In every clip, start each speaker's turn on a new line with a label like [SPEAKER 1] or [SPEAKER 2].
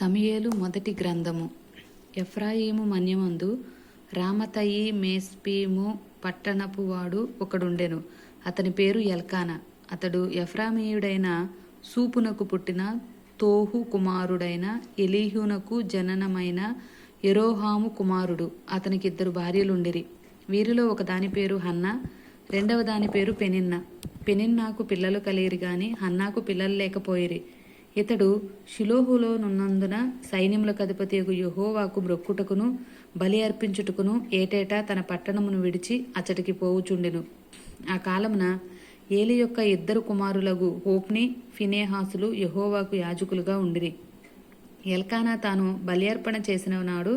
[SPEAKER 1] సమయేలు మొదటి గ్రంథము. ఎఫ్రాయిము మన్యమందు రామతయి మేస్పీము పట్టణపు వాడు ఒకడుండెను. అతని పేరు ఎల్కానా. అతడు ఎఫ్రామీయుడైన సూపునకు పుట్టిన తోహు కుమారుడైన ఎలీహునకు జననమైన ఎరోహాము కుమారుడు. అతనికి ఇద్దరు భార్యలుండిరి. వీరిలో ఒక దాని పేరు హన్నా రెండవ దాని పేరు పెనిన్న. పెనిన్నాకు పిల్లలు కలిగిరి గాని హన్నాకు పిల్లలు లేకపోయిరి. ఇతడు షిలోహులో నున్నందున సైన్యములకు అధిపతి యహోవాకు మ్రొక్కుటకును బలి అర్పించుటకును ఏటేటా తన పట్టణమును విడిచి అచ్చటికి పోవుచుండెను. ఆ కాలమున ఏలి యొక్క ఇద్దరు కుమారులగు హోప్ని ఫినేహాసులు యహోవాకు యాజకులుగా ఉండిరి. ఎల్కానా తాను బలియర్పణ చేసిన నాడు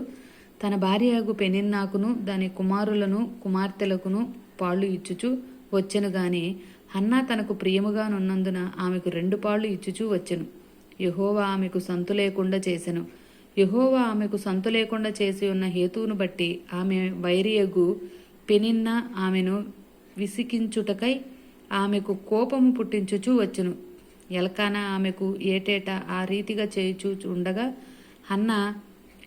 [SPEAKER 1] తన భార్యగు పెనిన్నాకును దాని కుమారులను కుమార్తెలకును పాళ్ళు ఇచ్చుచు వచ్చెను గాని హన్నా తనకు ప్రియముగానున్నందున ఆమెకు రెండు పాళ్ళు ఇచ్చుచూ వచ్చెను. యహోవా ఆమెకు సంతు లేకుండా చేసెను. యహోవా ఆమెకు సంతు లేకుండా చేసి ఉన్న హేతువును బట్టి ఆమె వైరియగు పెనిన్న ఆమెను విసికించుటకై ఆమెకు కోపము పుట్టించుచూ వచ్చును. ఎలకానా ఆమెకు ఏటేటా ఆ రీతిగా చేయుచూ ఉండగా అన్న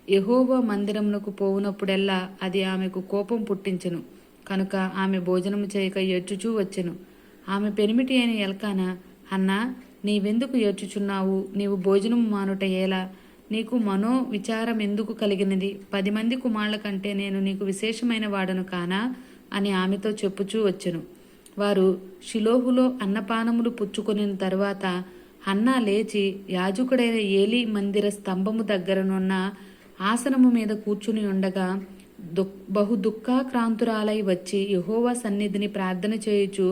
[SPEAKER 1] యహోవా మందిరమునకు పోవునప్పుడెల్లా అది ఆమెకు కోపం పుట్టించెను. కనుక ఆమె భోజనము చేయక ఏడ్చుచూ వచ్చెను. ఆమె పెనిమిటి అయిన ఎలకాన అన్నా నీవెందుకు ఏడ్చుచున్నావు? నీవు భోజనం మానుట ఎలా? నీకు మనో విచారం ఎందుకు కలిగినది? పది మంది కుమారుల కంటే నేను నీకు విశేషమైన వాడను కానా? అని ఆమెతో చెప్పుచూ వచ్చెను. వారు షిలోహులో అన్నపానములు పుచ్చుకొనిన తరువాత హన్నా లేచి యాజకుడైన ఏలి మందిర స్తంభము దగ్గరనున్న ఆసనము మీద కూర్చుని ఉండగా దుః బహు దుఃఖాక్రాంతురాలై వచ్చి యహోవా సన్నిధిని ప్రార్థన చేయుచు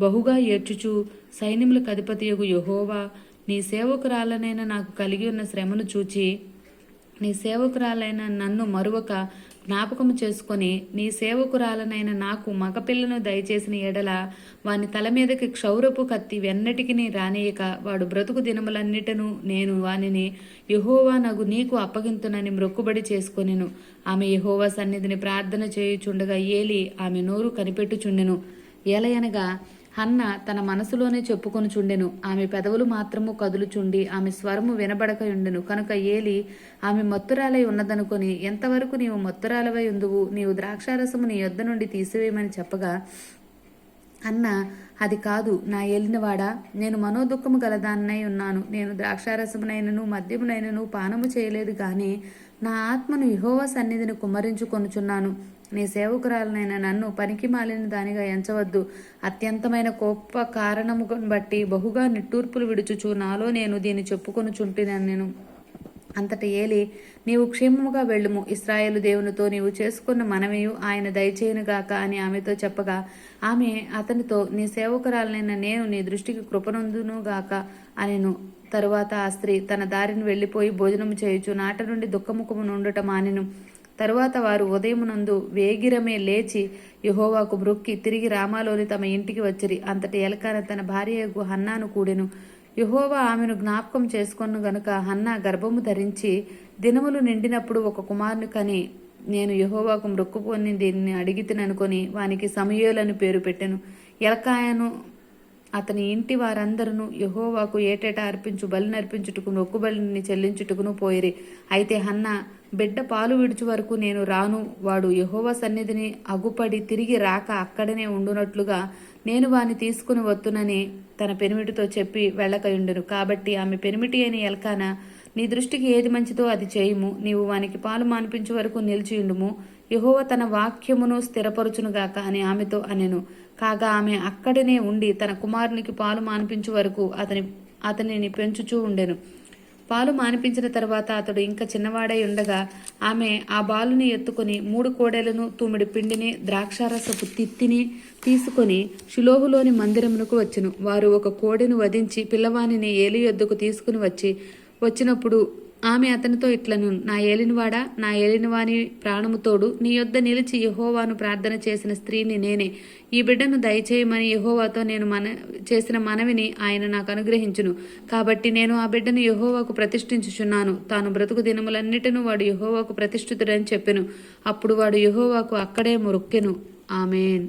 [SPEAKER 1] బహుగా ఏడ్చుచు సైన్యములకు అధిపతియగు యహోవా నీ సేవకురాలనైన నాకు కలిగి ఉన్న శ్రమను చూచి నీ సేవకురాలైన నన్ను మరొక జ్ఞాపకము చేసుకొని నీ సేవకురాలనైన నాకు మగపిల్లను దయచేసిన ఎడల వాని తల మీదకి క్షౌరపు కత్తి వెన్నటికి రానియక వాడు బ్రతుకు దినములన్నిటను నేను వానిని యహోవా నగు నీకు అప్పగింతునని మ్రొక్కుబడి చేసుకొనెను. ఆమె యహోవా సన్నిధిని ప్రార్థన చేయుచుండగా ఏలి ఆమె నోరు కనిపెట్టుచుండెను. ఏలయనగా హన్న తన మనసులోనే చెప్పుకొని చుండెను. ఆమె పెదవులు మాత్రము కదులుచుండి ఆమె స్వరము వినబడకయుండెను కనుక ఏలి ఆమె మత్తురాలై ఉన్నదనుకొని ఎంతవరకు నీవు మత్తురాలవై ఉందువు? నీవు ద్రాక్షారసము నీ యొద్ద నుండి తీసివేయమని చెప్పగా అన్న అది కాదు నా ఏలినవాడా? నేను మనోదుఖము గలదాన్నై ఉన్నాను. నేను ద్రాక్షారసమునైనను మద్యమునైనను పానము చేయలేదు కానీ నా ఆత్మను యహోవ సన్నిధిని కుమ్మరించుకొనుచున్నాను. నీ సేవకురాలనైన నన్ను పనికి మాలిన దానిగా ఎంచవద్దు. అత్యంతమైన కోప కారణమును బట్టి బహుగా నిట్టూర్పులు విడుచుచు నాలో నేను దీన్ని చెప్పుకొనుచుంటున్నాను నేను. అంతటి ఏలి నీవు క్షేమముగా వెళ్ళుము. ఇస్రాయేలు దేవునితో నీవు చేసుకున్న మనవియు ఆయన దయచేయునుగాక అని ఆమెతో చెప్పగా ఆమె అతనితో నీ సేవకురాలనైన నేను నీ దృష్టికి కృపనందునుగాక అనెను. తరువాత ఆ స్త్రీ తన దారిని వెళ్ళిపోయి భోజనము చేయుచు నాట నుండి దుఃఖముఖము నుండుట మానెను. తరువాత వారు ఉదయమునందు వేగిరమే లేచి యహోవాకు మ్రొక్కి తిరిగి రామాలోని తమ ఇంటికి వచ్చిరి. అంతటి ఎలకాన తన భార్యకు హన్నాను కూడెను. యహోవా ఆమెను జ్ఞాపకం చేసుకొను గనుక హన్నా గర్భము ధరించి దినములు నిండినప్పుడు ఒక కుమారుని కని నేను యహోవాకు మ్రొక్కుకొని దీన్ని అడిగితిననుకొని వానికి సమయోలను పేరు పెట్టెను. ఎలకాయను అతని ఇంటి వారందరూ యహోవాకు ఏటేటా అర్పించు బలి నర్పించుటకు మొక్కుబలిని చెల్లించుటకును పోయిరి. అయితే హన్న బిడ్డ పాలు విడుచు వరకు నేను రాను. వాడు యహోవ సన్నిధిని అగుపడి తిరిగి రాక అక్కడనే ఉండునట్లుగా నేను వాని తీసుకుని వత్తునని తన పెనిమిటితో చెప్పి వెళ్ళకయుండును. కాబట్టి ఆమె పెనిమిటి అని ఎల్కాన నీ దృష్టికి ఏది మంచిదో అది చేయుము. నీవు వానికి పాలు మానిపించే వరకు నిలిచియుండుము. యహోవ తన వాక్యమును స్థిరపరచునుగాక అని ఆమెతో అనెను. కాగా ఆమె అక్కడనే ఉండి తన కుమారునికి పాలు మానిపించే వరకు అతని అతనిని పెంచుచూ ఉండెను. పాలు మానిపించిన తర్వాత అతడు ఇంకా చిన్నవాడై ఉండగా ఆమె ఆ బాలుని ఎత్తుకొని మూడు కోడెలను తూమిడి పిండిని ద్రాక్షారసపు తిత్తిని తీసుకొని షిలోహులోని మందిరమునకు వచ్చెను. వారు ఒక కోడెను వధించి పిల్లవానిని ఏలి ఎద్దుకు తీసుకుని వచ్చి వచ్చినప్పుడు ఆమె అతనితో ఇట్లను నా ఏలినవాడా నా ఏలినవాని ప్రాణముతోడు నీ యొద్ద నిలిచి యహోవాను ప్రార్థన చేసిన స్త్రీని నేనే. ఈ బిడ్డను దయచేయమని యహోవాతో నేను మన చేసిన మనవిని ఆయన నాకు అనుగ్రహించును. కాబట్టి నేను ఆ బిడ్డను యహోవాకు ప్రతిష్ఠించుచున్నాను. తాను బ్రతుకు దినములన్నిటినూ వాడు యహోవాకు ప్రతిష్ఠితుడని చెప్పెను. అప్పుడు వాడు యహోవాకు అక్కడే మొరొక్కెను. ఆమెన్.